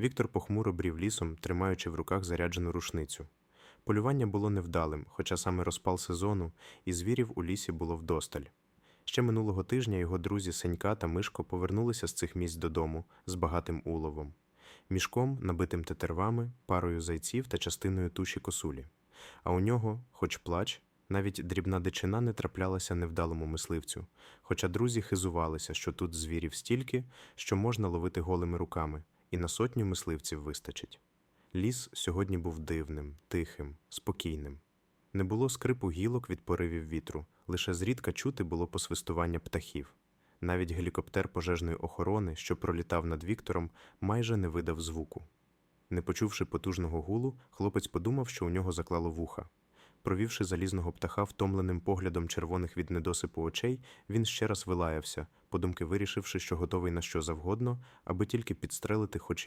Віктор похмуро брів лісом, тримаючи в руках заряджену рушницю. Полювання було невдалим, хоча саме розпал сезону, і звірів у лісі було вдосталь. Ще минулого тижня його друзі Сенька та Мишко повернулися з цих місць додому з багатим уловом, мішком, набитим тетервами, парою зайців та частиною туші косулі. А у нього, хоч плач, навіть дрібна дичина не траплялася невдалому мисливцю, хоча друзі хизувалися, що тут звірів стільки, що можна ловити голими руками, і на сотню мисливців вистачить. Ліс сьогодні був дивним, тихим, спокійним. Не було скрипу гілок від поривів вітру, лише зрідка чути було посвистування птахів. Навіть гелікоптер пожежної охорони, що пролітав над Віктором, майже не видав звуку. Не почувши потужного гулу, хлопець подумав, що у нього заклало вуха. Провівши залізного птаха втомленим поглядом червоних від недосипу очей, він ще раз вилаявся, подумки вирішивши, що готовий на що завгодно, аби тільки підстрелити хоч